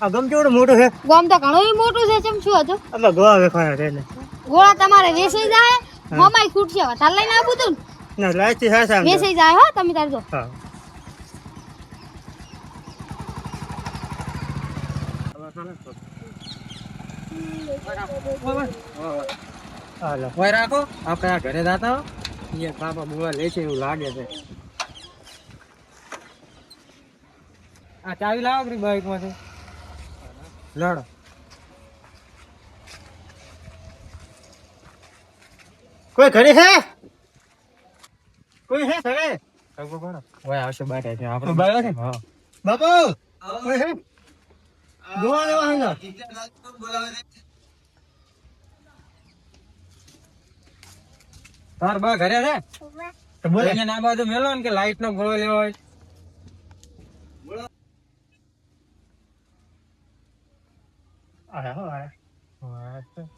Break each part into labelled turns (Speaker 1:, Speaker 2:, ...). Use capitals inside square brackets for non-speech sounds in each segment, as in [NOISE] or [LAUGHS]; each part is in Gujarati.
Speaker 1: આ ગમ કેવડું મોટું છે?
Speaker 2: ગોમ તો ઘણું મોટું છે ચમ શું હતું?
Speaker 1: આમાં ગોવા વેખાયા છે એટલે
Speaker 2: ગોળા તમારે વેસી જાય મમાઈ ખૂટશે વધારે લઈને આવું તું
Speaker 1: ના. લાઈટથી હા સાહેબ
Speaker 2: વેચાઈ જાય હો તમે તાર જો.
Speaker 1: હા. હાલો.
Speaker 3: રાખો. આપણે આ ઘરે જાતા હો. એ બાપા લે છે એવું લાગે છે. આ ચાવી લાવો કે બાઈકમાંથી લડો.
Speaker 1: કોઈ ઘરે હે? કોઈ હે ઘરે?
Speaker 3: ઓય આવશે બાટે છે આપણે
Speaker 1: બાટે છે?
Speaker 3: હા.
Speaker 1: બાપુ કોઈ છે ગોવા લેવા હે
Speaker 3: તાર બા ઘરે છે
Speaker 1: તો બોલે.
Speaker 3: અહીંયા ના બાજુ મેલો ને કે લાઈટ નો ગોળો લેવો હોય
Speaker 1: આયા હો આયા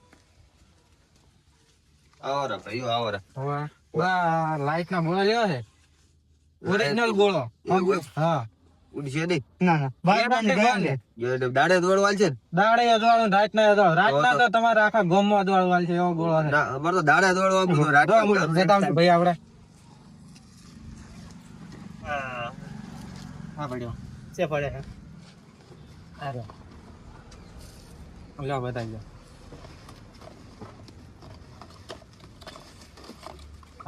Speaker 4: આવરા આવરે
Speaker 3: બા લાઈટ ના ગોળો લેવો છે. ઓરિજિનલ ગોળો. હા.
Speaker 4: ઉડશે નહીં.
Speaker 1: ના ના. ને
Speaker 4: જો દાડે દોડવાલ છે
Speaker 3: દાડે અજવાળું રાત ના અજવાળું રાત ના તો તમારે આખા ગામમાં અજવાળું છે એવો ગોળો છે.
Speaker 4: ના, તો દાડે દોડવા આપણું
Speaker 3: જો
Speaker 4: રાતના
Speaker 3: હું જતા આવશું ભાઈ આપણે
Speaker 1: હા.
Speaker 3: હા પડ્યો
Speaker 1: છે પડે છે
Speaker 3: અરે લો બતાવી દો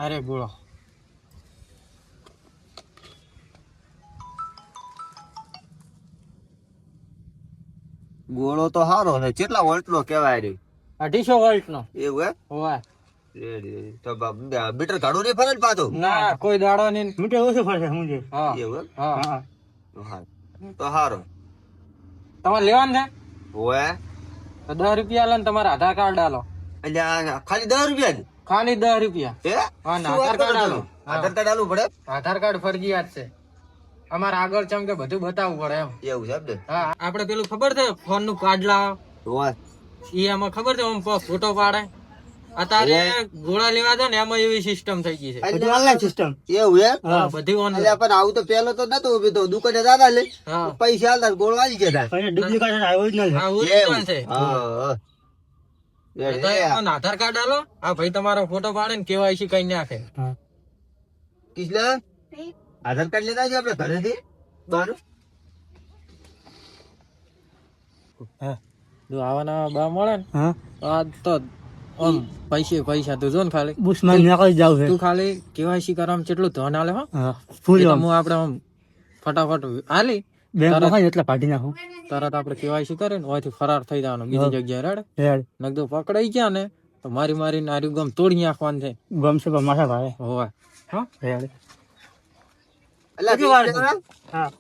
Speaker 3: અરે બોલો.
Speaker 4: ગોળો તો સારો છે કેટલા વોલ્ટ નો કેવાય રે?
Speaker 3: અઢીસો વોલ્ટ નો
Speaker 4: એવું હે રેડી. તો બા- મીટર ઘાડું નહીં ફરે પાછું?
Speaker 3: ના કોઈ દાડો નહીં.
Speaker 1: મીટર ઓછું ફરશે હું
Speaker 4: એવું
Speaker 3: હા.
Speaker 1: હા.
Speaker 4: તો હા સારો
Speaker 3: તમારે લેવાનું છે?
Speaker 4: હોય
Speaker 3: તો દસ રૂપિયા લો ને તમારે આધાર કાર્ડ આલો.
Speaker 4: એટલે આ ખાલી દસ રૂપિયા
Speaker 3: ખાલી દસ રૂપિયા.
Speaker 4: હે?
Speaker 3: હા, ને
Speaker 4: શું વાત
Speaker 3: આધાર કાર્ડ
Speaker 4: કરો આધાર કાર્ડ આલવું પડે?
Speaker 3: આધાર કાર્ડ ફરજિયાત છે. અમારે આગળ ચમ કે બધું બતાવવું પડે એમ.
Speaker 4: એવું છે
Speaker 3: હા આપણે પેલું ખબર છે ફોનનું કાર્ડ લાવો ઈ એમાં ખબર છે આમ ફોટો પાડે? અત્યારે ગોળા લેવા જાય ને એમાં એવી સિસ્ટમ થઈ ગઈ છે.
Speaker 1: ઓનલાઈન સિસ્ટમ
Speaker 4: એવું એમ?
Speaker 3: હા બધી ઓનલાઈન
Speaker 4: પણ આવું તો પેલો તો નતું ઊભી તો દુકાને દાદા લે પૈસા આલતા ગોળ વાળી ગયા
Speaker 1: ડુપ્લિકેટ ઓરિજિનલ
Speaker 3: હા છે.
Speaker 4: હા, હા.
Speaker 3: તો એમાં આધાર કાર્ડ આલો. આ ભાઈ તમારો ફોટો પાડે ને કેવાયસી કઈ નાખે.
Speaker 4: આધાર કાર્ડ લેતા છે આપણે ઘરેથી. બહાર.
Speaker 3: હા. જો આવાના બા મળે ને
Speaker 1: હા.
Speaker 3: આ તો આમ પૈસે પૈસા તું જો ને ખાલી.
Speaker 1: બુશમાન નાખી જાવ છે.
Speaker 3: તું ખાલી કેવાયસી કરવામાં કેટલું ધન આલે હો
Speaker 1: ફૂલ
Speaker 3: હું આપણે આમ ફટાફટ હાલી
Speaker 1: બેંકમાં એટલે પાડી નાખું.
Speaker 3: તરત આપણે કેવાયસી કરે ને ઓયથી ફરાર થઈ જવાનો બીજી જગ્યાએ રેડ
Speaker 1: રેડ
Speaker 3: નકદો પકડાઈ ગયા ને તો મારી મારી નારી ગમ તોડી નાખવાનું છે.
Speaker 1: ગમશે પણ માથા ભાવે
Speaker 3: હોવા. હા?
Speaker 1: હા.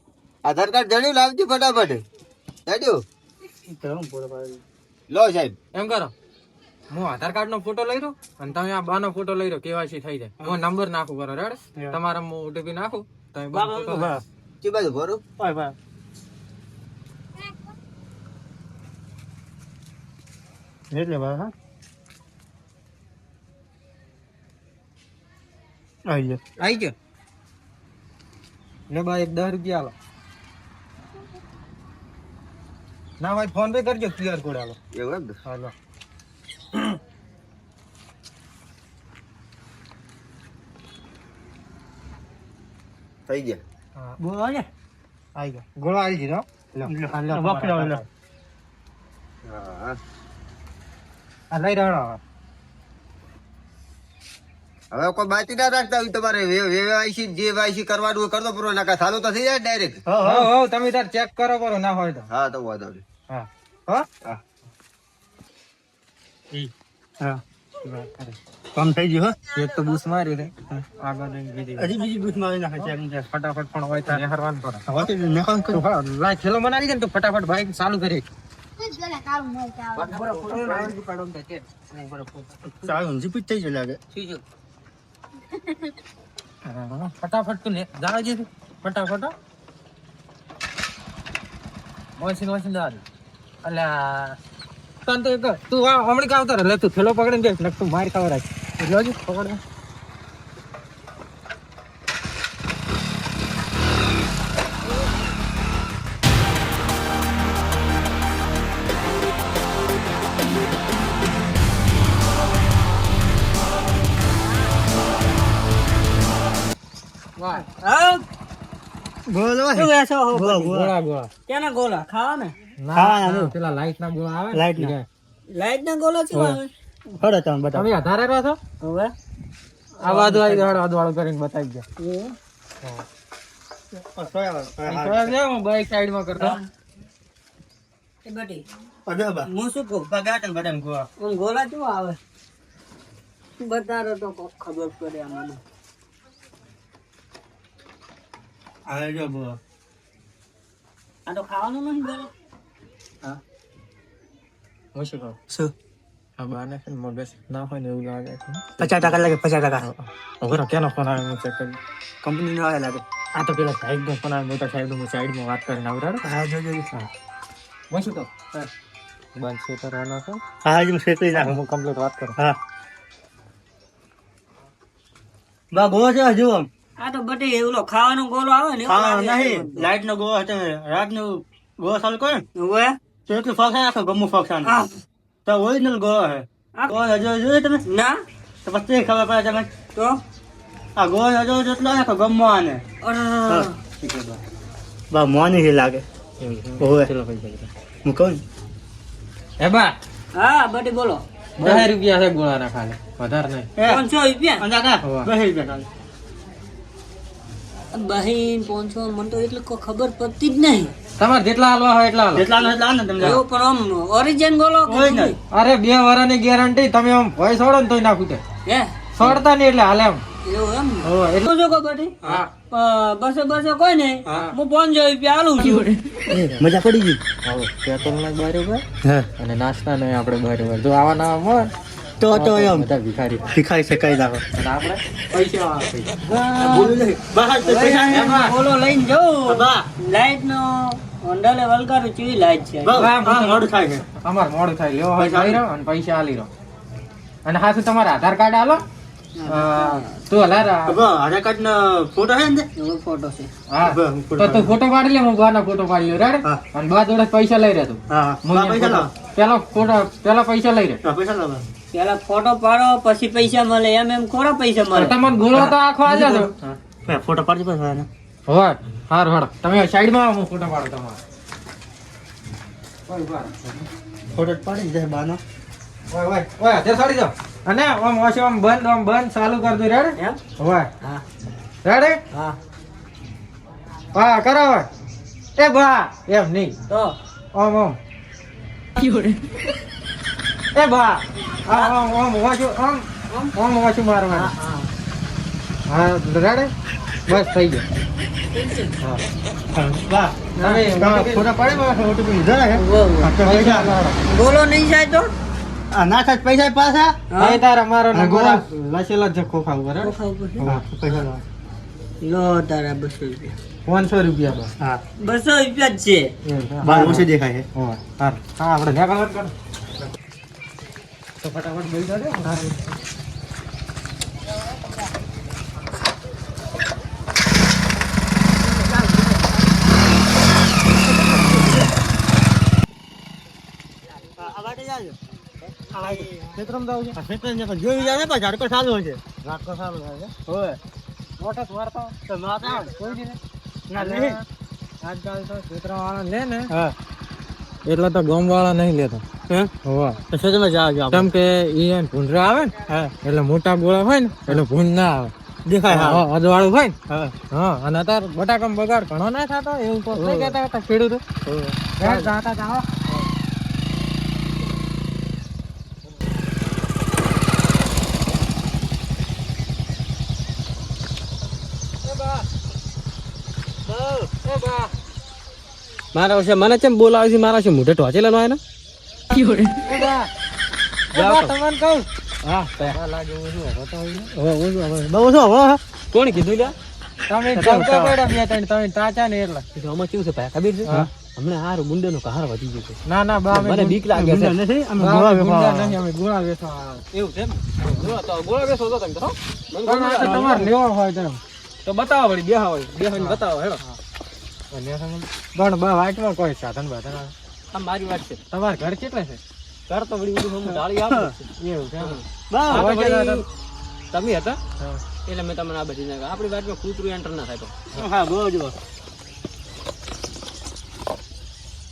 Speaker 4: આધાર કાર્ડ જણ્યું લાવજો ફટાફટ.
Speaker 1: પાડી
Speaker 4: લો સાહેબ.
Speaker 3: એમ કરો. હું આધાર કાર્ડ નો ફોટો લઈ રહ્યો અને તમે આ બાનો ફોટો લઈ રહ્યો કેવાયસી થઈ જાય. હું નંબર નાખું કરો રેડ તમારા હું ઓટીપી નાખું તમે
Speaker 1: બસ
Speaker 4: કે બાજુ ભરું.
Speaker 1: બાય બાય એટલે બસ હા. આવી ગયો.
Speaker 3: આઈ ગયો. લે એક દસ રૂપિયા આલો. ના ભાઈ ફોન પે કરજો ક્યુઆર કોડ આલો.
Speaker 4: એવું એમ
Speaker 3: હાલો
Speaker 4: થઈ ગયા.
Speaker 1: બોલો ને
Speaker 3: આઈ ગયો. ગોળો આવી ગયો.
Speaker 1: વખરો લો
Speaker 4: હા.
Speaker 3: આ લઈ રહ્યો
Speaker 4: હવે. કોઈ બાકી ના રાખતા હોય તમારે વેવાયસી જે વાયસી કરવાનું હોય કરતો પૂરો. નાખા ચાલુ તો થઈ જાય ડાયરેક્ટ
Speaker 1: હો
Speaker 3: હો
Speaker 1: હો
Speaker 3: હો તમે તાર ચેક કરો કરો ના હોય તો.
Speaker 4: હા તો વાંધો નહીં.
Speaker 3: હા? હા.
Speaker 4: હા.
Speaker 1: કામ થઈ ગયું હો?
Speaker 3: એક તો બૂસ મારી રે. આગળ
Speaker 1: હજી બીજી બૂસ મારી નાખે છે એમ
Speaker 3: ફટાફટ પણ હોય તો નેહરવાનું પર
Speaker 1: હવે તો નખાવ કરો.
Speaker 3: હા લાય ખેલો બનાવી દે તો ફટાફટ બાઈક ચાલુ કરી. ફટાફટ તું જાવ જે. ફટાફટ. વાંચીને વાંચીને જવા અલ્યા તને તો તું હમણાં કાં આવતો રહે તું થેલો પકડીને નકર તું માર ખાવા રાખ. પકડ.
Speaker 1: ગોળા,
Speaker 3: ગોળા ગોળા
Speaker 5: કેના ગોલા ખાવા
Speaker 1: ખાવાના
Speaker 3: પેલા લાઈટ ના ગોળા આવે
Speaker 1: લાઈટ ના.
Speaker 5: લાઈટ ના ગોલા છે
Speaker 3: હા.
Speaker 1: હડો તમે બતાવો.
Speaker 3: તમે આધારે રહો છો?
Speaker 5: હવે?
Speaker 3: આ બાજુ આવી જાઓ, હાડો અદવાળું કરીને બતાવી દો. હું? બાઈક સાઈડમાં કરતા.
Speaker 5: એ બટી હું શું કહું?
Speaker 1: બગાટન બટન ગોવા
Speaker 5: ગોળા. શું આવે? બતારો તો ખબર પડે અમને
Speaker 1: આવે જો ગોવા
Speaker 5: આ તો ખાવાનું નહીં ગોલા
Speaker 3: હું શું કહું
Speaker 1: શું
Speaker 3: આ બાને છે મગજ ના હોય ને એવું લાગે છે
Speaker 1: પચાસ ટકા લાગે પચાસ ટકા
Speaker 3: કેનો ફોન આવે હું ચેક કરી
Speaker 1: કંપની આવે લાગે
Speaker 3: આ તો પેલા સાહેબ ફોન આવે મોટા સાહેબ નો સાઈડમાં વાત કરીને
Speaker 1: હા જો જો
Speaker 3: હું શું કહું બંધ છે કરવાનો છે
Speaker 1: હા હું શેતરી નાખું
Speaker 3: હું કમ્પ્લીટ વાત કરું
Speaker 1: હા બા છે હજુ આમ
Speaker 5: આ તો બટી એવલો ખાવાનો ગોલો આવે ને
Speaker 1: હા નહીં લાઈટ નો ગોળો હતો રાત નો ગોળો ચાલુ કોઈ ને તો એટલું ફોક્સા આખો ગમું ફોક્સા તો ઓરિજિનલ ગોળો હે.
Speaker 5: આ
Speaker 1: હજો હજુ તમે?
Speaker 5: ના.
Speaker 1: તો પછી ખબર પડે તમે
Speaker 5: તો?
Speaker 1: આ ગોવા હજો જેટલો આખો ગમો આને. બા મોની હી લાગે.
Speaker 3: પૈસા
Speaker 1: હું કહું
Speaker 3: હે બા.
Speaker 5: હા બટી બોલો.
Speaker 3: દસ રૂપિયા છે ગોળાના ખાલી. વધારે નહીં.
Speaker 5: પાંચસો રૂપિયા?
Speaker 1: કા? રૂપિયા.
Speaker 5: બહીન પાંચસો મને તો એટલે કોઈ ખબર પડતી જ નહીં.
Speaker 3: તમારે જેટલા હાલવા હોય એટલા
Speaker 1: જેટલા એટલા ને તમને
Speaker 5: એવું પણ આમ ઓરિજિન
Speaker 1: બોલો.
Speaker 3: અરે બે વરાની ગેરંટી તમે આમ ભય છોડો ને તોય નાખું તે.
Speaker 5: હે?
Speaker 3: છોડતા નહીં એટલે હાલે એમ
Speaker 5: એવું
Speaker 3: એટલે
Speaker 5: શું ખબર? બટી બસો બસો કોઈ નહીં.
Speaker 3: હા.
Speaker 5: પાંચસો રૂપિયા આલું છું.
Speaker 1: મજા પડી ગઈ.
Speaker 3: હવે પેટ્રોલ ના બરોબર અને નાસ્તા નહીં આપણે બરોબર જો આવા ના મળે.
Speaker 1: તો તો એમ
Speaker 3: ભિખારી ભિખારી
Speaker 1: શીખાઈ નાખો
Speaker 3: આપણે પૈસા
Speaker 1: બહાર તો પૈસા
Speaker 5: બોલો લઈને જાઉં લાઈટ નો હોન્ડાલે વલગાડું ચીવી લાઈટ છે
Speaker 1: મોડ થાય છે
Speaker 3: અમાર મોડ થાય લેવો હોય
Speaker 1: પૈસા
Speaker 3: રહ્યો અને પૈસા આલી રહ્યો અને હા શું તમારે આધાર કાર્ડ આલો તું હલાર
Speaker 1: આધાર કાર્ડ નો ફોટો છે ને
Speaker 5: ફોટો છે
Speaker 3: હા તો તું ફોટો પાડી લે હું બાનો ફોટો પાડી લઉં રેડ. અને બા જોડે પૈસા લઈ રહ્યો તું
Speaker 1: હા પૈસા લાવો
Speaker 3: પેલા ફોટો પેલા પૈસા લઈ રહ્યો
Speaker 1: પૈસા લાવો
Speaker 5: પેલા ફોટો પાડો પછી પૈસા મળે. એમ એમ ખોરા પૈસા મળે.
Speaker 3: તમારે ગોળો તો આખો આલ્યો તો
Speaker 1: ફોટો પાડજો પછી.
Speaker 3: હોય હાર હાર. તમે સાઈડમાં આવો, હું ફોટો પાડો તમારો.
Speaker 1: ફોટો પાડી જાય બાનો.
Speaker 3: ઓય ઓય ઓય સાડી અને ઓછો આમ બંધ આમ બંધ ચાલુ કર દો રેડ
Speaker 5: એમ?
Speaker 3: હોય
Speaker 5: હા.
Speaker 3: રેડ
Speaker 5: હા.
Speaker 3: હા કરો એ બા એમ નહીં.
Speaker 5: તો?
Speaker 3: ઓમ આમ [LAUGHS] એ બા આમ આમ વાંચું આમ આમ વાંચું મારવાનું
Speaker 5: હા
Speaker 3: હા. રેડ? બસ થઈ ગયો.
Speaker 5: બોલો નહીં જાય તો?
Speaker 1: આ ના થાય પૈસા પાછા?
Speaker 3: ભાઈ તારા મારો
Speaker 1: હા,
Speaker 3: નંબર
Speaker 5: ખાવું
Speaker 1: બરાબર પૈસા
Speaker 5: લો તારા બસો રૂપિયા.
Speaker 3: પાંચસો રૂપિયા બસ
Speaker 1: હા
Speaker 5: બસો રૂપિયા જ છે.
Speaker 1: બાર ઓછી દેખાય છે.
Speaker 3: હા આપણે નીકળવાનું કરો. તો ફટાફટ જાવું છે?
Speaker 1: જોઈ જાય ને પાછા ઝાડકો હોય છે.
Speaker 3: રાખો સારું લાગે.
Speaker 1: હોય
Speaker 3: મોટા જ
Speaker 1: તો માતા આવે.
Speaker 3: કોઈ દી નહીં.
Speaker 1: ના
Speaker 3: આજકાલ તો ખેતરવાળા લે ને.
Speaker 1: હા.
Speaker 3: એટલે તો ગામવાળા નહીં લેતા.
Speaker 1: હે?
Speaker 3: હોવા.
Speaker 1: તો ખેતરમાં જાવ જાવ
Speaker 3: કેમ કે ઈ એને ભૂંડરા આવે ને એટલે મોટા ગોળા હોય ને એટલે ભૂંડ ના આવે.
Speaker 1: દેખાય હા
Speaker 3: અજવાળું હોય ને
Speaker 1: હા.
Speaker 3: અને અત્યારે બટાકામાં બગાડ ઘણો ના થતો એવું તો નહીં કહેતા હતા ખેડૂતો. જાતા જાઓ.
Speaker 5: મારા વિશે મને કેમ બોલાવે છે મારા છે મોઢે ટોચેલા નો
Speaker 3: એ બા, એ બા, તમને કહું.
Speaker 5: હા
Speaker 3: આ લાગે હું શું હવે તો હોય. ને.
Speaker 1: બહુ શું હવે
Speaker 5: કોણ કીધું લ્યા?
Speaker 3: તમે બે ત્રણ તમે તાચા ને એટલે.
Speaker 5: આમાં કેવું છે ભાઈ ખબર છે. હમણાં હારું ગુંડે નો કહાર વધી ગયો છે.
Speaker 3: ના ના બા
Speaker 5: મને બીક લાગે છે.
Speaker 1: નથી અમે ગોળા
Speaker 3: અમે નહીં, અમે ગોળા વેચવા
Speaker 5: એવું છે ગોળા તો ગોળા બેસો તો તમે તો મને
Speaker 3: પણ આ તો તમારે લેવો હોય તો.
Speaker 5: તો બતાવો વળી બેહા હોય બેહાને બતાવો હેડો.
Speaker 3: પણ બા વાટમાં કોઈ સાધન બાધન આવે.
Speaker 5: આ મારી વાત છે.
Speaker 3: તમારા ઘર કેટલા છે?
Speaker 5: ઘર તો વળી બધું હું ડાળી આપું [LAUGHS]
Speaker 3: એવું છે
Speaker 1: બા.
Speaker 5: તમે હતા?
Speaker 6: એટલે મેં તમને આ બધી નાખ આપણી વાટમાં કૂતરું એન્ટર ના થાય તો.
Speaker 3: હા ગોળો જ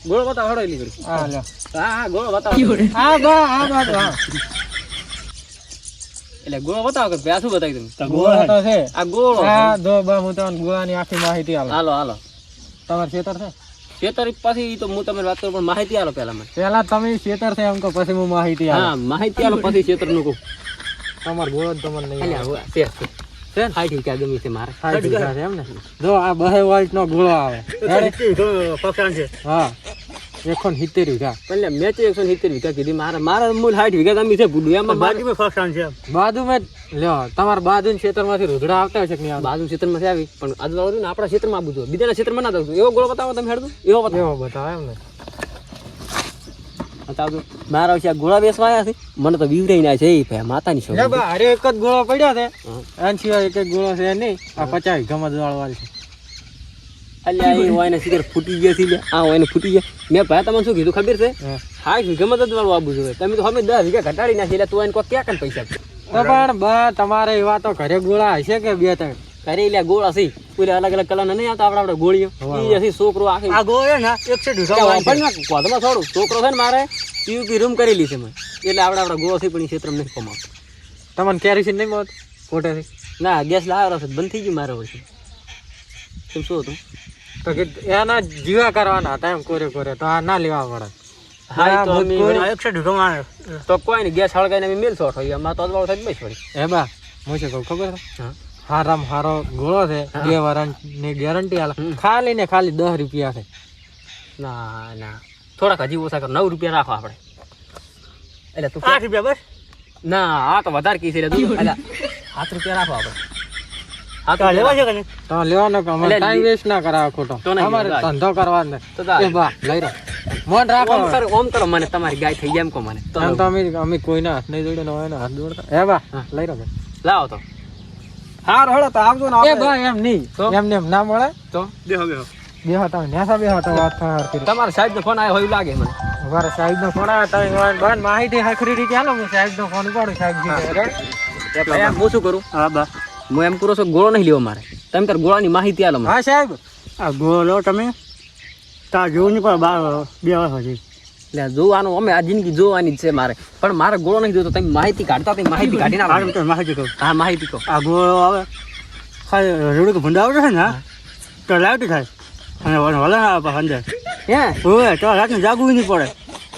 Speaker 6: ગોળ બતાવો
Speaker 3: હા
Speaker 6: હા હા ગોળો બતાવો.
Speaker 3: હા બા હા બા હા.
Speaker 6: એટલે ગોળો બતાવો કે શું બતાવી તમે?
Speaker 3: ગોળો છે.
Speaker 6: આ ગોળો
Speaker 3: હા બા હું તમને ગોળાની આખી માહિતી આલું
Speaker 6: હાલો હાલો.
Speaker 3: તમારે ખેતર છે?
Speaker 6: ખેતર પછી તો હું તમને વાત કરું પણ માહિતી આલો પહેલા મને
Speaker 3: પહેલા તમે ખેતર છે એમ કહો પછી હું માહિતી
Speaker 6: હા માહિતી આલો પછી ખેતરનું કહું.
Speaker 3: તમારે બોલો જ તમને નહીં
Speaker 6: છે. છે. છે વીઘા ગમી છે મારે.
Speaker 3: છે એમ ને જો આ બહે વોલ્ટ નો ગોળો આવે. હા. એકો હિતેર સિત્તેર વીઘા.
Speaker 6: એટલે મેં તો એકસો સિત્તેર વીઘા કીધી. મારે મારા મૂળ હાઈટ વીઘા ગમી છે ભૂડું. એમાં બાજુ
Speaker 3: બાજુ માં લ્યો તમારા બાજુ ક્ષેત્રમાંથી માંથી રોજડા આવતા હશે કે?
Speaker 6: બાજુ ક્ષેત્રમાં આવી. પણ આજુબાજુ ને આપણા ક્ષેત્રમાં બધું બીજાના ક્ષેત્રમાં ના દઉં એવો ગોળો બતાવો તમે હેડતું. એવો બતાવો.
Speaker 3: એવો બતાવે એમ ને
Speaker 6: બતાવજો મારા વિશે ગોળા બેસવા આવ્યા છે. મને તો બીવડાઈ ના છે એ ભાઈ માતાની
Speaker 3: બા અરે એક જ ગોળો પડ્યો છે. એના સિવાય એક જ ગોળો છે નહીં. આ પચાસ ગમત વાળવાની છે.
Speaker 6: અલ્યા એ હોય ને ફૂટી ગયા છે આ હોય ફૂટી ગયા. મેં ભાઈ તમને શું કીધું ખબર છે?
Speaker 3: હા.
Speaker 6: હાઈટ વીઘામાં વાળું આબુ જોઈએ તમે તો અમે દસ વીઘા ઘટાડી નાખી એટલે તું એને કોઈ ક્યાં કન પૈસા
Speaker 3: તો પણ બા તમારે એવા તો ઘરે ગોળા હશે કે બે ત્રણ?
Speaker 6: ઘરે ગોળા છે. પૂરે અલગ અલગ કલર નહીં આવતા આપડા આપડે ગોળીઓ. હશે છોકરો આખી.
Speaker 3: ગોળો ને એકસો
Speaker 6: ત્યાં કોધમાં થોડું. છોકરો છે ને મારે પીયુપી રૂમ કરેલી છે મેં એટલે આપડે આપડે ગોળો છે પણ ઈ ક્ષેત્રમાં નથી કમાતો.
Speaker 3: તમને છે નહીં મળતું? કોટેથી
Speaker 6: ના ગેસ લાવ્યો છે બંધ થઈ ગયું મારે વર્ષે તમે શું હતું?
Speaker 3: તો કે એના જીવા કરવાના હતા એમ કોરે કોરે તો આ ના લેવા પડે.
Speaker 6: હા તો
Speaker 3: હા,
Speaker 6: કોઈ નહીં ગેસ હળગાઈને અમે મેલ હોય અમારે તો અજવાળો થઈ બસ
Speaker 3: પડી બા હું છે કહું ખબર હારામ હારો ગોળો છે
Speaker 6: હા.
Speaker 3: બે વરણની ગેરંટી આલે. ખાલી ને ખાલી દસ રૂપિયા છે.
Speaker 6: ના ના. થોડાક હજી ઓછા કર નવ રૂપિયા રાખો આપણે. એટલે તું
Speaker 3: રૂપિયા બસ?
Speaker 6: ના આ તો વધારે કી છે સાત રૂપિયા રાખો આપણે. લાવો તો હાર હળો તો આવજો ને
Speaker 3: એ બા એમ નહીં. એમ ને એમ ના મળે?
Speaker 6: તો? બેહો બેહો.
Speaker 3: બેહો તમે નેસા બેહો તો વાત થાય
Speaker 6: તમારા સાહેબ નો ફોન આવ્યો હોય લાગે મને.
Speaker 3: અમારા સાહેબ નો ફોન આવ્યો તમે માહિતી હખરી રીતે હાલો હું સાહેબ નો ફોન ઉપાડું સાહેબ જી
Speaker 6: હું શું કરું? હા બા. હું એમ કરું છું ગોળો નહીં લેવો મારે તમે તાર ગોળાની માહિતી આલો મને.
Speaker 3: હા સાહેબ.
Speaker 5: આ ગોળો તમે. તાર જોવું નહીં પણ બાર બે વર્ષ પછી
Speaker 6: એટલે જોવાનું અમે આ જિંદગી જોવાની જ છે મારે. પણ મારે ગોળો નહીં જોતો તમે માહિતી કાઢતા તમે માહિતી કાઢીને
Speaker 5: ના. માહિતી કહો.
Speaker 6: હા માહિતી કહો.
Speaker 5: આ ગોળો આવે. ખાલી રેડું ભૂંડા આવડે છે ને તો લાઈટ થાય. અને વલણ આવે અંદર.
Speaker 6: હે?
Speaker 5: હોય તો રાતને જાગવું નહીં પડે.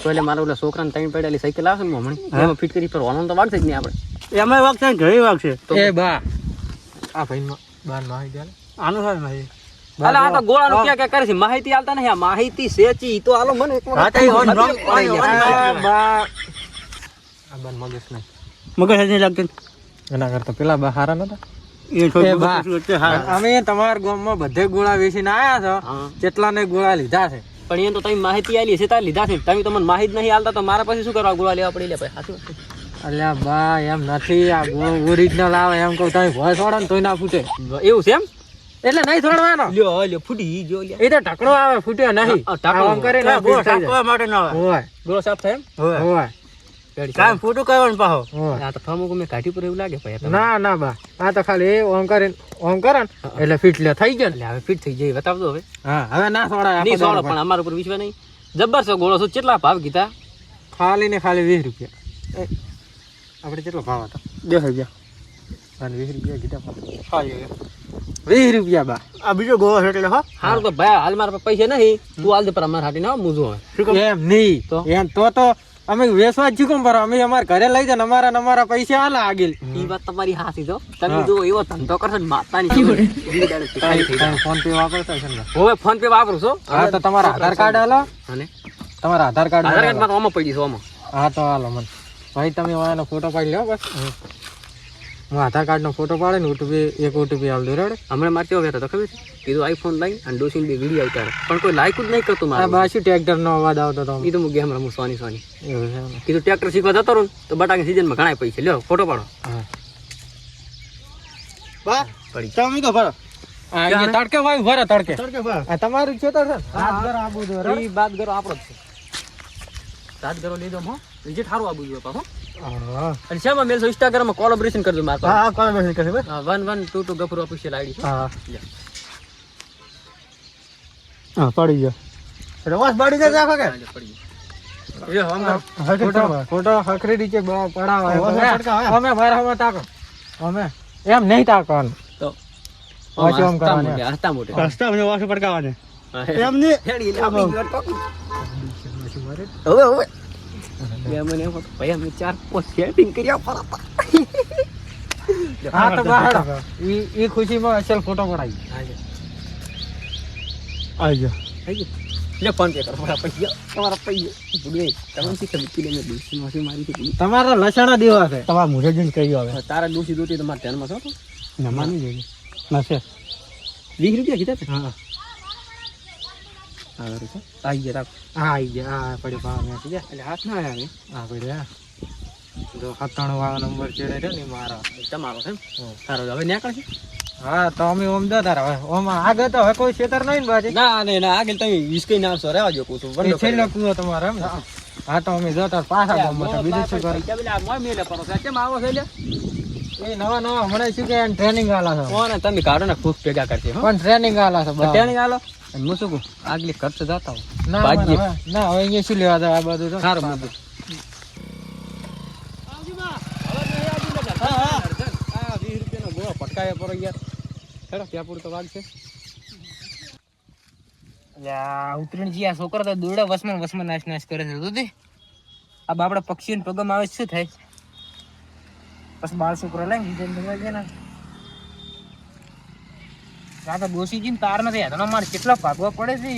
Speaker 6: તો એટલે મારે ઓલા છોકરાને ત્રણ પડેલી સાયકલ આવશે ને હમણાં. એમાં ફિટ કરી પર તો વાગશે જ નહીં આપણે.
Speaker 5: એમાં વાગશે ને ઘરે વાગશે
Speaker 3: એ બા. આ ભાઈ બાન માહિતી હાલે
Speaker 5: આનું થાય માહિતી
Speaker 6: અલા આ તો ગોળાનું ક્યાં ક્યાં કરે છે? માહિતી આલતા નહીં. આ માહિતી સેચી તો આલો મને એક
Speaker 5: હા, તો ઈ ઓન રોંગ- ઓન- ઓન-
Speaker 3: આ બા મગજ નહીં.
Speaker 5: મગજ નહીં લાગતું.
Speaker 3: એના કરતા પેલા બા હારા નતા?
Speaker 5: એ
Speaker 3: એ બા.
Speaker 5: થોડું હા.
Speaker 3: અમે તમારા ગામમાં બધે ગોળા વેચીને આયા છો.
Speaker 6: કેટલા
Speaker 3: ને ગોળા લીધા છે.
Speaker 6: પણ એ તો તમે માહિતી આલી છે તાર લીધા છે. તમે તમને મને માહિતી નહીં આલતા તો મારા પાસે શું કરવા ગોળા લેવા પડી લે ભાઈ? સાચું.
Speaker 3: અલ્યા બા એમ નથી આ ઓરિજિનલ આવે એમ કહું તમે ભોય છોડો ને તોય ના ફૂટે.
Speaker 6: એવું છે એમ?
Speaker 3: એટલે નહીં છોડવાનો
Speaker 6: લ્યો લ્યો ફૂટી ગયો લ્યો.
Speaker 3: એ તો ઢકડો આવે ફૂટ્યો નહીં.
Speaker 6: હા,
Speaker 3: કરે
Speaker 5: આ ગોળો સાફ કરવા માટે ના આવે.
Speaker 3: હોય.
Speaker 6: ગોળો સાફ થાય એમ?
Speaker 5: હોય.
Speaker 3: હોય
Speaker 6: રેડી
Speaker 5: ફોટો કરવાનું પાહો.
Speaker 6: આ તો ફાર્મો મેં કાઢી પર એવું લાગે ભાઈ
Speaker 3: ના ના બા. આ તો ખાલી એ ઓમ કરીને ઓમ કરે ને એટલે ફીટ લે થઈ ગયો
Speaker 6: એટલે હવે ફિટ થઈ જાય બતાવજો હવે.
Speaker 3: હા હવે ના સોડા
Speaker 6: નહીં પણ. અમારા ઉપર વિશ્વાસ નહીં. જબ્બર ગોળો શું કેટલા ભાવ કીધા?
Speaker 3: ખાલી ને ખાલી વીસ રૂપિયા. આપણે કેટલો ભાવ હતો?
Speaker 5: દસ રૂપિયા.
Speaker 3: અને વીસ રૂપિયા કીધા વીસ રૂપિયા બા.
Speaker 5: આ બીજો ગોળો છે એટલે હો.
Speaker 6: સારું તો ભાઈ હાલ મારા પાસે પૈસા નહીં. તું હાલ દે પર અમારે હાટી ના મૂજો
Speaker 3: એમ નહીં.
Speaker 6: તો?
Speaker 3: એમ તો તો અમે વેસવા જ કેમ ભરો અમે અમારા ઘરે લઈ જાય અમારા ને અમારા પૈસા હાલ આગળ.
Speaker 6: એ વાત તમારી હાથી જો તમે જો એવો ધંધો કરશો ને માતાની.
Speaker 3: ફોન પે વાપરતા છે ને
Speaker 6: હવે ફોન પે વાપરું છો.
Speaker 3: હા તો તમારા આધાર કાર્ડ હાલો.
Speaker 6: અને?
Speaker 3: તમારા આધાર કાર્ડ
Speaker 6: આધાર કાર્ડમાં તો આમાં પડી છે આમાં.
Speaker 3: હા તો હાલો મને. ભાઈ તમે એનો ફોટો પાડી લો બસ. હું આધાર કાર્ડનો ફોટો પાડે ને ઓટીપી એક ઓટીપી આવ દો રેડ?
Speaker 6: હમણાં મારે કેવો કહેતો ખબર છે? કીધું આઈફોન લઈ અને ડોસીને બે વીડિયો આવતા. પણ કોઈ લાઈક જ નહીં કરતું
Speaker 3: આ
Speaker 6: મારે
Speaker 3: બાસી ટ્રેક્ટરનો અવાજ આવતો તો
Speaker 6: એ તો હું ગેમ રમું સોની સોની.
Speaker 3: એવું છે ને.
Speaker 6: કીધું ટ્રેક્ટર શીખવા જતો રહું તો બટાકા સીઝનમાં ઘણા પૈસા. લ્યો ફોટો પાડો.
Speaker 3: હા.
Speaker 5: બા તમે તો ભરો.
Speaker 3: તડકે વાયુ ભરે તડકે.
Speaker 5: તડકે ભરો.
Speaker 3: આ તમારું છે તો આબુ જો
Speaker 6: કરો આપણો છે. સાત કરો લીધો હો. વિજિટ સારું આબુ જોઈએ પાછો અને શામાં ઇન્સ્ટાગ્રામમાં કોલેબોરેશન કરજો માર
Speaker 5: હા કોલેબોરેશન કરજો
Speaker 6: one one two two Gafoor official ID
Speaker 5: હા. હા. પડી ગયો. રવાસ પડી જાય રાખો કે?
Speaker 6: એ હમણાં
Speaker 3: ફોટો હકરી નીચે બ- અમે-
Speaker 5: પડકાવે.
Speaker 3: અમે તાકો અમે? એમ નહીં તાકવાનું પાછું આમ કરવાનું.
Speaker 6: હસતા મોટે
Speaker 5: રસ્તા મને વાસો પડકાવાને એમ નહીં.
Speaker 6: હવે હવે. બે મને એમ હતું, ભાઈ અમે ચાર પોસ્ટ સેટિંગ કર્યા ફરતા.
Speaker 3: હા તો બહાર ઈ ઈ ખુશીમાં અસલ ફોટો પડાવી
Speaker 5: આવી ગયો.
Speaker 6: મારા પૈસા તમારા મારી
Speaker 3: લસણા દેવા છે.
Speaker 5: તમારા મોઢે જઈને કહી ગયો હવે
Speaker 6: તારા દોસ્તી દોતી તમારા ધ્યાનમાં છો? તો
Speaker 5: ના માની જઈએ ના છે.
Speaker 6: વીસ રૂપિયા કીધા
Speaker 5: હા.
Speaker 6: હા બરોબર આઈ ગયા રાખ
Speaker 3: હા આવી ગયા હા પડ્યો ભાવ મેં ગયા
Speaker 6: એટલે હાથ ના આવ્યા
Speaker 3: હા પડ્યો જો સત્તાણું વાળો નંબર ચડે છે ને મારો.
Speaker 6: તમારો છે સારો હવે નીકળશે?
Speaker 3: હા તો અમે ઓમ દો તારા હવે ઓમ આગળ તો હવે કોઈ ખેતર નહીં બાજુ.
Speaker 6: ના ના ના આગળ તમે વીસ કઈ નાખશો રહેવા જો કહું છું
Speaker 3: છેલ્લો કુવો તમારો એમ હા. તો અમે જો તાર પાછા ગામમાં બીજું શું કરે?
Speaker 6: કેમ આવો છો એટલે
Speaker 3: નવા નવા મને શું કે ટ્રેનિંગ આલા છે?
Speaker 6: તમે કાઢો ને ખૂબ ભેગા કરશે
Speaker 3: પણ ટ્રેનિંગ આલા છે.
Speaker 6: ટ્રેનિંગ આલો અને હું શું કહું? આગલી ખર્ચ જતા હોય.
Speaker 3: ના
Speaker 6: ભાગ્ય.
Speaker 3: ના, ના હવે અહીંયા શું લેવા આ બધું
Speaker 6: સારું બધું. પટકાયા પર યાર. હેડો ત્યાં પૂરતો વાગશે.
Speaker 7: ઉતરણ જી આ છોકરો તો દોડા વસમાં વસમાં નાશ નાશ કરે છે દૂધી આ બાપડા પક્ષીઓને પગમાં આવે શું થાય? બસ બાળ છોકરો લઈને છે ને. આ તો ડોસીજી તાર નથી હાથનો માર કેટલા ભાગવા પડે છે.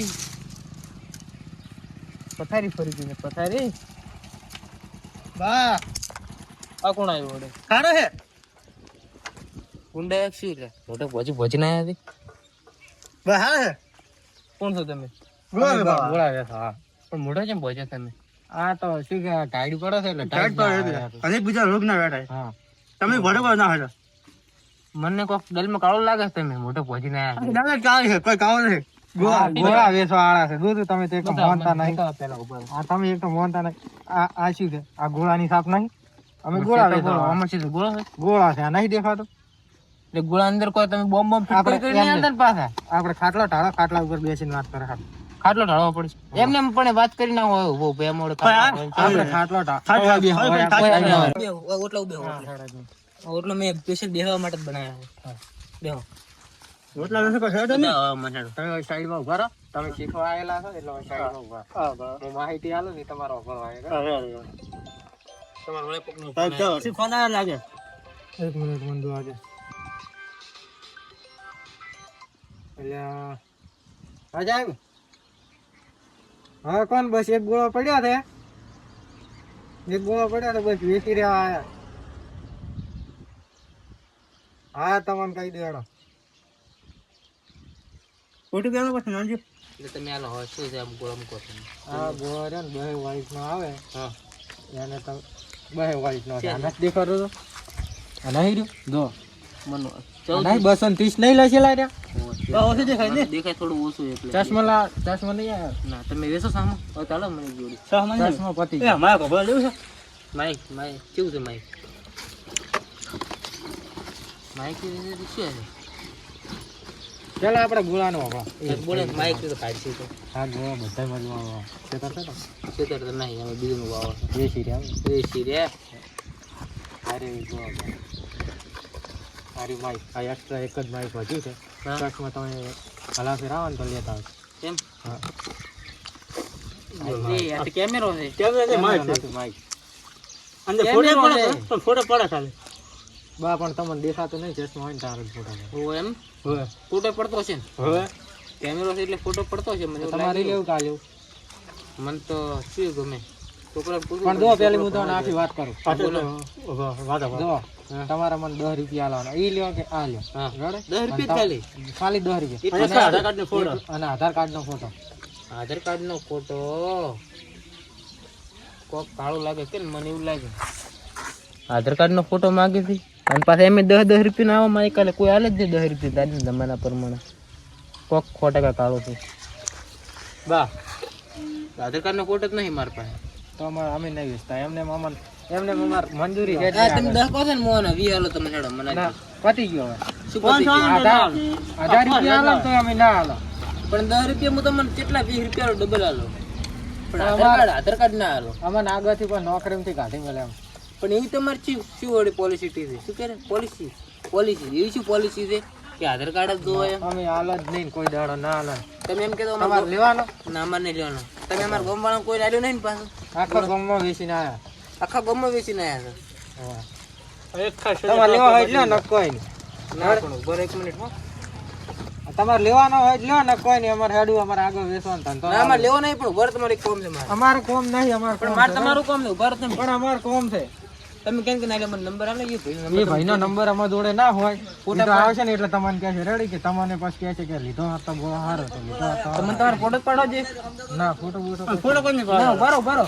Speaker 7: પથારી ફરી ગઈ પથારી. બા. આ કોણ આવ્યો વડે?
Speaker 5: સારો
Speaker 7: હે. એક શું રે મોટો ભજી ભજી ના
Speaker 5: આવી બા હા
Speaker 7: કોણ છો તમે?
Speaker 5: બોલાવે
Speaker 3: હા.
Speaker 7: પણ મોટો કેમ ભજે તમે?
Speaker 3: આ તો શું કે ટાઈડ પડે છે એટલે ટાઈડ
Speaker 5: પર અને બીજા રોગ ના બેઠા
Speaker 3: હા.
Speaker 5: તમે બરોબર ના હતા
Speaker 7: મને કોક દલમાં કાળો લાગે છે તમે મોટો ભોજી ના આવ્યા
Speaker 5: દાદા કાળો છે કોઈ કાળો નથી.
Speaker 3: ગોરા વેસો આળા છે. દૂધ તમે તો એક તો
Speaker 7: બતાવો,
Speaker 3: મોનતા
Speaker 7: મને
Speaker 3: નહીં
Speaker 7: પેલા ઉપર.
Speaker 3: આ તમે એક તો મોનતા નહીં આ આ શું છે? આ ગોળાની સાપ નહીં અમે ગોળા વેસો
Speaker 7: અમે છે ગોળા છે?
Speaker 3: ગોળા છે આ નહીં દેખાતો.
Speaker 7: એટલે ગોળા અંદર કોઈ તમે બોમ્બ બોમ્બ ફિટ કરી કરીને અંદર પાછા.
Speaker 3: આપણે ખાટલા ટાળા ખાટલા ઉપર બેસીને વાત કરે ખાટલો.
Speaker 7: ઢાળવો પડશે. એમને એમ પણ વાત કરી ના હોય ઊભો બે મોડે
Speaker 3: આપણે ખાટલો ટાળો
Speaker 5: ખાટલો
Speaker 3: હવે બેહો,
Speaker 7: બે ઓટલો મેં સ્પેશિયલ બેહવા માટે જ બનાવ્યા બેહો
Speaker 5: રોટલા નથી કોઈ છે નહીં
Speaker 7: હા, મને હેડો.
Speaker 3: તમે સાઈડમાં ઊભા રહો. તમે શીખવા આવેલા છો એટલે સાઈડમાં ઊભા હું માહિતી આલું ને તમારો ઊભો આવે
Speaker 7: તમારે
Speaker 5: લાગે?
Speaker 3: એક મિનિટ મંદુ આજે. એટલે આવ્યો હવે કોણ બસ એક ગોળો પડ્યો છે? એક ગોળો પડ્યો બસ વેચી રહ્યા આયા હા તમને કહી દેવાનો.
Speaker 5: ખોટું કહેવાનું પછી નાનજી?
Speaker 7: એટલે તમે શું છે આમ ગોળા મૂકો તમે
Speaker 3: ગોળો છે ને બે આવે.
Speaker 7: હા.
Speaker 3: એને તમે બે વાઇટ નો છે. આ નથી દેખાતો તો? આ નહીં રહ્યું? જો.
Speaker 7: મનો
Speaker 3: નહીં બસો ને ત્રીસ નહીં રહ્યા
Speaker 5: ઓછી દેખાય ને?
Speaker 7: દેખાય થોડું ઓછું એટલે.
Speaker 3: ચશ્મા લા ચશ્મા નહીં આવ્યા
Speaker 7: ના તમે વેચો સામો. ચાલો મને જોડી.
Speaker 3: ચશ્મા પતી
Speaker 5: એ અમારા ખબર લેવું છે?
Speaker 7: માઈક માઈક કેવું છે માઈક માઈક છે
Speaker 3: ચાલો આપણે વાપરો
Speaker 7: બોલે માઈક તો કાઢશે તો
Speaker 3: હા ગોળા બધા મજમાં ખેતર છે ને
Speaker 7: ખેતર તો નહીં અમે બીજું વાવો
Speaker 3: વેચી રહ્યા.
Speaker 7: છે દેશી રે
Speaker 3: અરે ગોળા. સારી માઇક આ એક્સ્ટ્રા એક જ માઇક વધ્યું છે. ટ્રકમાં તમે હલા ફેરાવો ને તો લેતા આવશો
Speaker 7: એમ
Speaker 3: હા.
Speaker 7: કેમેરો છે.
Speaker 5: કેમેરો છે
Speaker 3: નથી માઇક
Speaker 5: અંદર ફોટો પડે પણ ફોટો પડે ખાલી.
Speaker 3: બા પણ તમને દેખાતો નહીં ચશ્મા હોય ને તારો ફોટો
Speaker 7: ફોટા એમ?
Speaker 3: હવે.
Speaker 7: ફોટો પડતો છે ને?
Speaker 3: હવે.
Speaker 7: કેમેરો છે એટલે ફોટો પડતો છે મને
Speaker 3: તમારે
Speaker 7: કેવું
Speaker 3: લેવું કા લેવું?
Speaker 7: મને તો શું ગમે. છોકરા
Speaker 3: પણ જો પેલી હું તમને આખી વાત કરું.
Speaker 5: વાત વાદા
Speaker 3: જો. તમારા મને દસ રૂપિયા આલવાના. ઈ લ્યો કે આ લ્યો.
Speaker 7: દસ રૂપિયા ખાલી.
Speaker 3: ખાલી દસ રૂપિયા.
Speaker 5: આધાર કાર્ડ નો ફોટો.
Speaker 3: અને આધાર કાર્ડ નો ફોટો.
Speaker 7: આધાર કાર્ડ નો ફોટો? કોક કાળું લાગે કે મને એવું લાગે. આધાર કાર્ડ નો ફોટો માંગે છે. અને પાછા એમ દસ દસ રૂપિયા ના આવવા મારી કાલે કોઈ હાલે જ નહીં દસ રૂપિયા તારી જમાના પ્રમાણે. કોક ખોટા કાળો છે. બા આધાર કાર્ડ નો ફોટો જ નહીં મારા પાસે.
Speaker 3: તો અમે નહીં વેચતા. એમને અમને એમને અમાર મંજૂરી છે
Speaker 7: આ તમે દસ કહો છો ને મોહન વી હાલો તમે હેડો મને
Speaker 3: ના પતી ગયો હવે.
Speaker 7: શું પતી ગયું?
Speaker 3: આધાર આધાર રૂપિયા હાલો તો અમે ના હાલો.
Speaker 7: પણ 10 રૂપિયા હું તમને કેટલા 20 રૂપિયા ડબલ હાલો? પણ આધાર કાર્ડ આધાર કાર્ડ ના હાલો.
Speaker 3: અમને આગળથી પણ નોકરીમાંથી કાઢી મળે એમ.
Speaker 7: પણ એવી તમારી શું શું વળી પોલિસી છે? શું કરે? પોલિસી પોલિસી એવી શું પોલિસી છે? કે આધાર કાર્ડ જ જોવે
Speaker 3: અમે હાલ જ નહીં કોઈ દાડો ના હાલ.
Speaker 7: તમે એમ કહેતો
Speaker 3: અમારે લેવાનો?
Speaker 7: ના અમારે નહીં લેવાનો. તમે અમારા ગામવાળા કોઈ લાવ્યો નહીં ને પાછું?
Speaker 3: આખો ગામમાં વેચીને આયા.
Speaker 7: આખા ગામમાં વેચીને આવ્યા
Speaker 3: તમારે લેવા હોય એટલે ન કોઈ નહીં
Speaker 7: છે ના પણ ઊભો રહો એક મિનિટ
Speaker 3: તમારે લેવાનો હોય લ્યો ને કોઈ નહીં અમારે હેડું અમારે આગળ વેચવાનું ધંધો
Speaker 7: ના અમારે લેવો નહીં પણ ઉભર તમારી કોમ છે
Speaker 3: અમારે કોમ નહીં અમારે
Speaker 7: પણ મારે તમારું કોમ નહીં ઉભર તમે.
Speaker 3: પણ અમારે કોમ છે.
Speaker 7: તમે કેમ કે ના મને નંબર આલે એ ભાઈ
Speaker 3: નો નંબર અમારા જોડે ના હોય. ફોટો તો આવશે ને એટલે તમને કહે છે રેડી કે તમને પછી કહે છે કે લીધો હતો બહુ સારો તો લીધો હતો.
Speaker 7: તમને તમારે ફોટો પાડો જે
Speaker 3: ના ફોટો
Speaker 7: ફોટો કોઈ નહીં પાડો બરો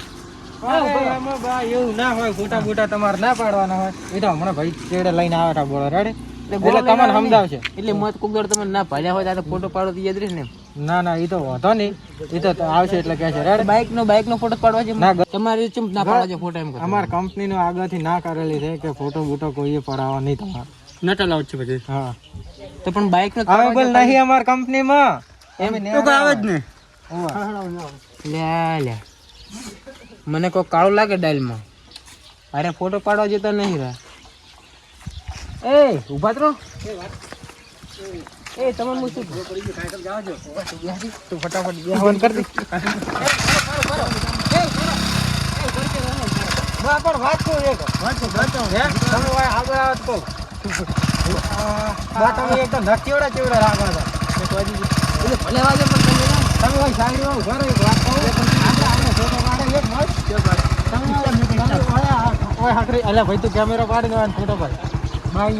Speaker 3: એવું ના હોય ફોટા બોટા તમારે ના પાડવાના હોય. એ તો હમણાં ભાઈ ચેડે લઈને આવે છે બોલો રેડી? એટલે તમને સમજાવશે.
Speaker 7: એટલે મત કોક તમે ના પાડ્યા હોય તો ફોટો પાડો તો યાદ ને
Speaker 3: ના ના એ તો વાંધો નહીં. એ તો આવશે એટલે કહે છે રેડ?
Speaker 7: બાઇક નો બાઇક નો ફોટો પાડવા છે
Speaker 3: ના
Speaker 7: તમારે ચમ ના પાડવા છે ફોટો એમ કહો
Speaker 3: કંપની કંપનીનો આગળથી ના કરેલી છે કે ફોટો બોટો કોઈએ પડાવવા નહીં તમારે.
Speaker 7: નટા લાવ છે પછી.
Speaker 3: હા.
Speaker 7: તો પણ બાઇક નો
Speaker 3: હવે બોલ નહીં અમાર કંપનીમાં એમ
Speaker 5: આવે જ ને
Speaker 7: લે લે. મને કોઈ કાળું લાગે ડાયલમાં? અરે ફોટો પાડવા જતા નહીં રહ્યા એ ઊભા તો. એ તમે શું તું ફટાફટ બેહવાન કર દે
Speaker 3: તમે. તમે વાય ઊભા રહો, એક વાત કહું. ફોટો પાડે એક મસ્ત ભાઈ તું કેમેરો પાડી વાય ફોટો પાડ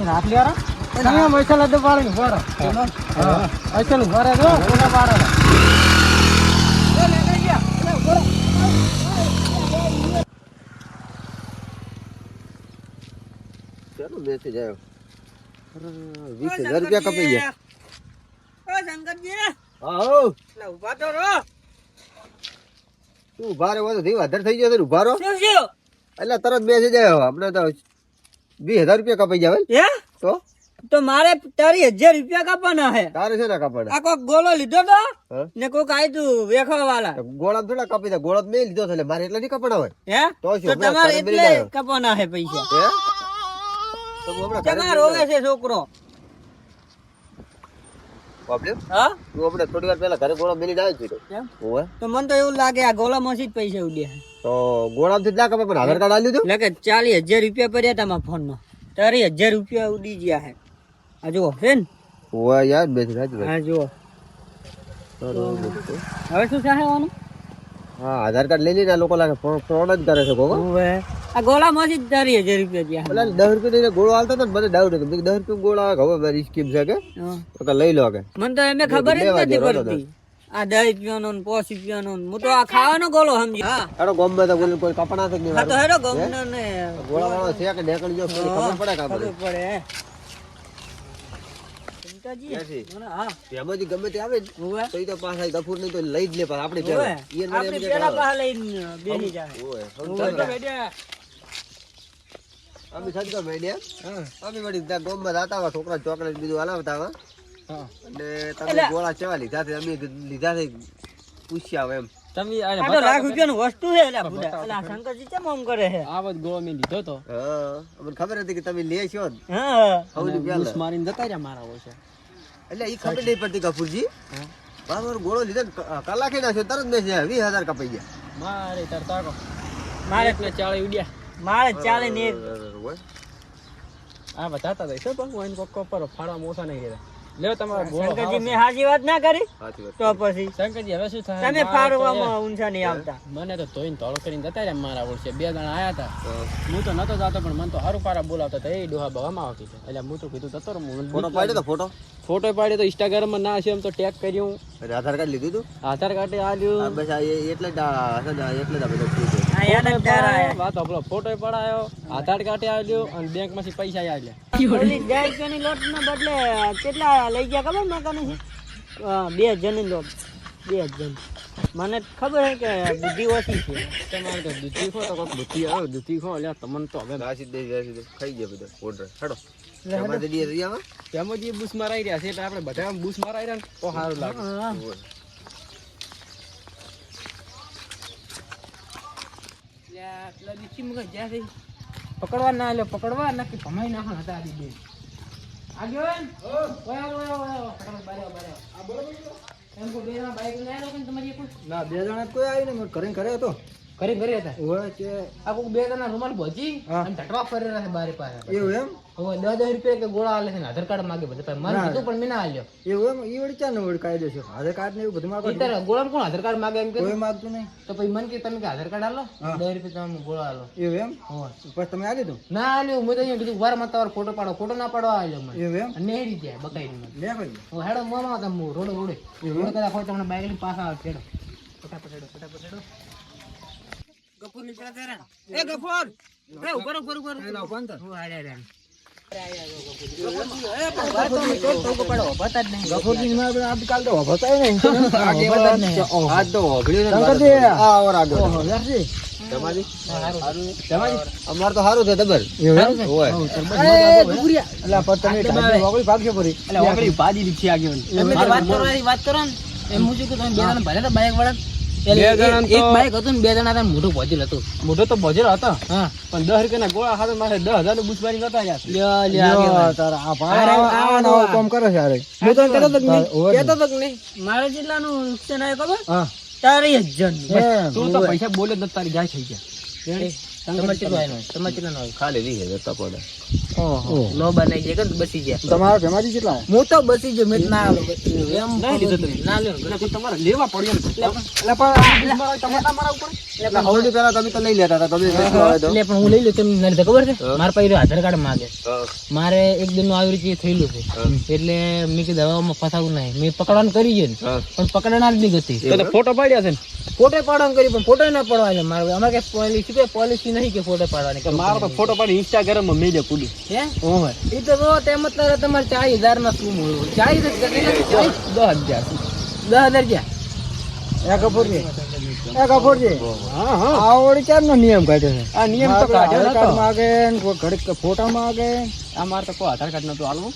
Speaker 3: હાથ લેરા તમે મસાલા તો ઊભા રહો હા અચલ ઊભા રહો ફોટો પાડો
Speaker 4: ચાલો મેસેજ આવ્યો વીસ હજાર રૂપિયા કપાઈ ગયા. હા હો. તું ઊભા રહ્યો તો ધીવ અધર થઈ ગયો તો ઊભા રહો. એટલે તરત બેસી જાય આપણે તો વીસ હજાર રૂપિયા કપાઈ જાય તો?
Speaker 5: તો મારે તારી હજાર રૂપિયા કાપવાના હે.
Speaker 4: તારે છે ના કપાડે
Speaker 5: આ કોક ગોળો લીધો તો? ને કોક આય તું વેખવા વાળા
Speaker 4: ગોળા થોડા કાપી દે. ગોળા મેં લીધો એટલે મારે એટલા નહીં કપડા હોય.
Speaker 5: હે?
Speaker 4: તો શું,
Speaker 5: તો તમારે એટલે. કાપવાના હે પૈસા.
Speaker 4: તો
Speaker 5: તમારે રોવે છે છોકરો.
Speaker 4: બાપલે,
Speaker 5: હા?
Speaker 4: તું આપણે થોડી વાર પહેલા ઘરે ગોળો મેલી ડાળ છું
Speaker 5: કેમ?
Speaker 4: ઓવે
Speaker 5: તો મને તો એવું લાગે આ ગોળામાંથી જ પૈસા ઉડ્યા
Speaker 4: તો ગોળામાંથી જ ના પણ આધાર કાર્ડ આલ્યું હતું
Speaker 5: કે ચાલીસ હજાર રૂપિયા પડ્યા તમારા ફોનમાં. તારી હજાર રૂપિયા ઉડી ગયા હે આ જુઓ હે ને?
Speaker 4: ઓવે યાર બેસી રાજ.
Speaker 5: હા જુઓ. હવે શું સાહેવાનું
Speaker 4: હા આધાર કાર્ડ લઈ લઈને લોકો લાગે ફ્રોડ જ કરે છે કોકો
Speaker 5: હવે આ ગોલામાંથી જ તારી હજાર રૂપિયા ગયા
Speaker 4: પેલા દસ રૂપિયા લઈને ગોળો હાલતો હતો ને મને ડાઉટ હતો. દસ રૂપિયા ગોળો આવે હવે મારી સ્કીમ છે કે? તો કે લઈ લો કે.
Speaker 5: મને તો એમે ખબર જ નથી પડતી. આ દસ રૂપિયાનો ને પાંચ રૂપિયાનો હું તો આ ખાવાનો ગોલો સમજી હા.
Speaker 4: હાડો ગોમમાં તો કોઈ કોઈ કપડા નથી
Speaker 5: હા તો હેરો ગમનો ને
Speaker 4: ગોળા વાળો છે કે ઢેકણ જો ખબર પડે કે ગમે તે આવે તો તો પાછા ગફૂર નહીં તો લઈ જ લે આપણે
Speaker 5: આપણે પેલા પાછા લઈને બેસી જાય
Speaker 4: હોવે.
Speaker 5: હોવે.
Speaker 4: અમે સદકા મેડ્યા અમે વળી ત્યાં ગોમમાં જતા હોય છોકરા ચોકલેટ બીજું હલાવતા હોય અને તમે ગોળા ચેવા લીધા છે? અમે લીધા છે પૂછ્યા હવે એમ.
Speaker 3: તમે
Speaker 5: આ તો લાખ રૂપિયાનું વસ્તુ છે એટલે ભૂડા એટલે શંકરજી કેમ આમ કરે છે?
Speaker 3: આ બધ ગોળો મેં લીધો તો.
Speaker 4: હા અમને ખબર હતી કે તમે લે છો ને
Speaker 5: હા.
Speaker 3: મારીને જતા રહ્યા મારા ઓછા
Speaker 4: એટલે ઈ ખબર નહીં પડતી કપૂરજી. બરાબર ગોળો લીધો કલાકે નાખ્યો તરત મેસેજ વીસ હજાર કપાઈ ગયા.
Speaker 3: મારે તાર
Speaker 5: મારે
Speaker 3: ચાળી ઉડ્યા.
Speaker 5: મારે ચાલે ને
Speaker 3: આ બતાતા દઈશ પણ હું એને કોક પર ફાળવા મોસા નહીં કર્યા. લ્યો તમારો
Speaker 5: શંકરજી મેં હાજી વાત ના કરી? તો પછી?
Speaker 3: શંકરજી હવે શું થાય?
Speaker 5: તમે ફાડવામાં ઊંચા નહીં આવતા.
Speaker 3: મને તો તોઈન ધોળો કરીને જતા રહ્યા મારા ઓળશે બે જણા આયા હતા. હું તો નતો જાતો પણ મને તો હારું પારા બોલાવતા હતા. એ ડોહા બવામાં આવતી છે. એટલે હું તો કીધું જતો રહું મને
Speaker 4: ફોટો પાડ્યો તો ફોટો?
Speaker 3: ફોટો પાડ્યો તો ઇન્સ્ટાગ્રામમાં ના છે એમ તો ટેગ કર્યું.
Speaker 4: આધાર કાર્ડ લીધું હતું
Speaker 3: આધાર કાર્ડ
Speaker 4: આ
Speaker 3: આલ્યું
Speaker 4: બસ આ એટલે એટલે જ આ બધું થયું છે.
Speaker 5: આ યાદ જ ડર આયા.
Speaker 3: વાત આપણો ફોટો પડાયો આધાર કાર્ડ આલ્યું અને બેંકમાંથી પૈસા આલ્યા
Speaker 5: ઓલી રૂપિયાની લોટ ના બદલે કેટલા લઈ ગયા ખબર મેં બે હજારની લોટ બે હજાર મને ખબર છે કે બુદ્ધિ ઓછી છે.
Speaker 7: તમારે તો દૂધી ખો તો કોક દૂધી આવે દૂધી ખો એટલે તમને તો હવે
Speaker 4: રાશિદ દે રાશિદ દે. ખાઈ ગયા બધો ઓર્ડર હેડો. એમાં તે દિવસ રહ્યા
Speaker 7: તેમાં મારાઈ રહ્યા છે એટલે આપણે બધા બુસ મારાઈ રહ્યા તો સારું લાગે. પકડવા ના લે પકડવા નાખી ભમાઈ નાખો હતા આદી બે આગેવાન ઓય ઓય ઓય બારે બારે આ બોલો બોલો એમ કો બે જણા બાઈક લઈ આવ્યો કે તમારી એક
Speaker 8: ના બે જણા કોઈ આવી ને ઘરે ઘરે હતો.
Speaker 7: ઘરે ઘરે હતા.
Speaker 8: ઓય કે
Speaker 7: આ કોક બે જણા રૂમાલ ભોજી. અને ઢટવા ફરી રહ્યા છે બારે પાસે
Speaker 8: એવું એમ?
Speaker 7: હવે દસ દસ રૂપિયા કે ગોળા આલે છે ને આધાર કાર્ડ માગે બધે.
Speaker 8: ના.
Speaker 7: કીધું પણ મેં ના આલ્યો.
Speaker 8: એવું એમ? ઈ વળી ક્યાં ને વળી કાયદો છે? આધાર કાર્ડ ને એવું બધું માંગો
Speaker 7: તારે ગોળામાં કોણ આધાર કાર્ડ માગે એમ કે?
Speaker 8: કોઈ માંગતું નહીં.
Speaker 7: તો પછી મને કે તમે કે આધાર કાર્ડ આલો. દસ રૂપિયા તમે ગોળા આલો.
Speaker 8: એવું એમ? પછી તમે આવી દીધું
Speaker 7: ના આલ્યો. મેં તો અહીંયા કીધું વારમાં તમારો ફોટો પાડો. ફોટો ના પાડવા આલ્યો મને.
Speaker 8: એવું એમ?
Speaker 7: નેહરી જાય બકાઈ મને.
Speaker 8: લે ભાઈ
Speaker 7: હેડો મોમાં તમે રોડ રોડે. રોડ કદાચ હોય તમને બાઈક લઈને પાછા આવે હેડો. ફટાફટ હેડો ફટાફટ હેડો. ગફુર તારા એ ગફુર એ ઉપર ઉપર ઉપર
Speaker 8: એના
Speaker 7: હું
Speaker 8: આજકાલ તો વભતાય નહીં
Speaker 4: આજ તો ઓગળી
Speaker 8: શંકરજી
Speaker 4: આ ઓર આગળ
Speaker 8: ઓહો, યારજી.
Speaker 4: તમારી અમાર તો સારું છે. દબર
Speaker 8: ભાગશો ફરી.
Speaker 7: દીધી તો વાત કરો એ વાત કરો ને એમ હું કે તમે બે ભલે તો બાઈક વાળા એક બાઈક હતું ને બે જણા હતા ને ભોજેલ હતું.
Speaker 6: મોટો તો ભજેલો હતો.
Speaker 7: હા.
Speaker 6: પણ દસ રૂપિયાના ગોળા હાથે મારે દસ હજાર મારી નતા યાર.
Speaker 8: કામ કરે છે હારે.
Speaker 7: હું તને કહેતો તો કે નહીં?
Speaker 8: ઓવે ને.
Speaker 7: કહેતો તો નહીં? મારા જેટલાનું નુકસાન આવ્યું ખબર? તારી હજારનું.
Speaker 6: તું તો પૈસા બોલે જ તારી ગાય થઈ ગયા
Speaker 7: તમારે. નો કે ને ગયા.
Speaker 8: ભેમાજી કેટલા
Speaker 7: હું તો બસી ગયો મેં ના આલો એમ
Speaker 6: નહીં લીધો તમે.
Speaker 7: ના લ્યો
Speaker 6: એટલે કોઈ તમારે લેવા પડ્યું એમ.
Speaker 8: એટલે પણ આ
Speaker 6: ટમાટા મારા ઉપર.
Speaker 4: એટલે હવડી પેલા તમે તો લઈ લેતા હતા. તમે વેચવા આવે તો
Speaker 7: એટલે પણ હું લઈ લઉં કેમ ના લીધા. ખબર છે? મારા પાસે આધાર કાર્ડ માગે મારે એક દિન આવી રીતે થયેલું છે. એટલે મેં કીધું હવામાં ફસાવું નહીં. મેં પકડવાનું કરી છે ને. પણ પકડનાર જ નહીં ગતી.
Speaker 6: ફોટો પાડ્યા છે ને?
Speaker 7: ફોટો પાડવાનું કરી પણ ફોટો ના પડવા મારે. અમારે કે પોલિસી કે પોલિસી નહીં કે ફોટો પાડવાની
Speaker 6: કે મારો તો ફોટો પાડી ઇન્સ્ટાગ્રામમાં મેં કુડી
Speaker 7: હે. એ તો જો તેમ જ તારે તમારે ચાર હજાર શું મળ્યું ચાર હજાર કેટલા? ચાર?
Speaker 6: દસ હજાર.
Speaker 7: દસ હજાર ક્યાં?
Speaker 8: એ કપૂરજી હા હા. આ વળી નો નિયમ કાઢ્યો છે?
Speaker 6: આ નિયમ તો કાઢ્યો
Speaker 8: આધાર કાર્ડ. ને કોઈ ઘડીક ફોટા માંગે
Speaker 6: આ મારે તો કોઈ આધાર કાર્ડ નતો આલવું.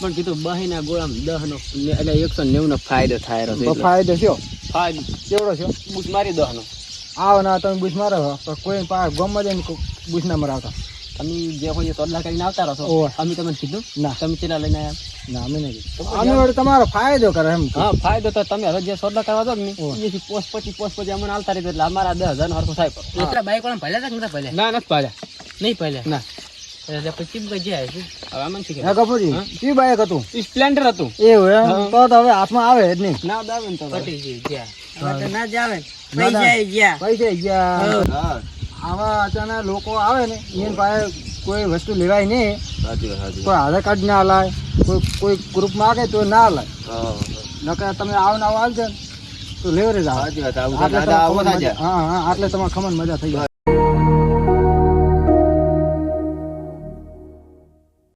Speaker 6: પણ કીધું બહીના ગોળામાં દહ નો એટલે એકસો નેવું નો ફાયદો થાય રહ્યો
Speaker 8: ફાયદો થયો.
Speaker 6: ફાયદો
Speaker 8: કેવડો છો?
Speaker 6: બુશ મારી દહ
Speaker 8: આવો ના તમે બુશ મારો છો, તો કોઈ પાસે ગમમાં જઈને કોઈ બુશ ના મરાવતા.
Speaker 6: તમે જે હોય તોડલા કરીને આવતા રહો છો. અમે તમને કીધું
Speaker 8: ના.
Speaker 6: તમે ચેલા લઈને આવ્યા?
Speaker 8: ના અમે નહીં અમે વડે તમારો ફાયદો કરે એમ
Speaker 6: હા ફાયદો તો તમે હવે જે સોદલા કરવા દો ને એથી પોસ્ટ પછી પોસ્ટ પછી અમને આવતા રહી એટલે અમારા દસ હજાર નો સાહેબ થાય. પણ.
Speaker 7: બાઈક વાળા ભલે
Speaker 6: ના નથી પાડ્યા
Speaker 7: નહીં ભલે?
Speaker 6: ના. સ્પ્લેન્ડર હતું.
Speaker 8: એવું તો હવે હાથમાં આવે જ નહીં.
Speaker 6: ના દાવે ને તો
Speaker 7: પટી ગઈ જ્યાં
Speaker 8: ના જાય. પૈસા ગયા.
Speaker 4: હા.
Speaker 8: આવા અચાનક લોકો આવે ને એની પાસે કોઈ વસ્તુ લેવાય નહીં. કોઈ આધાર કાર્ડ ના લાય કોઈ કોઈ ગ્રુપ માગે તો ના લાય.
Speaker 4: હા
Speaker 8: નકર તમે આવો ને આવો આવજો ને તો લેવરેજ આવે. હા હા આટલે તમારે ખમણ મજા થઈ જાય.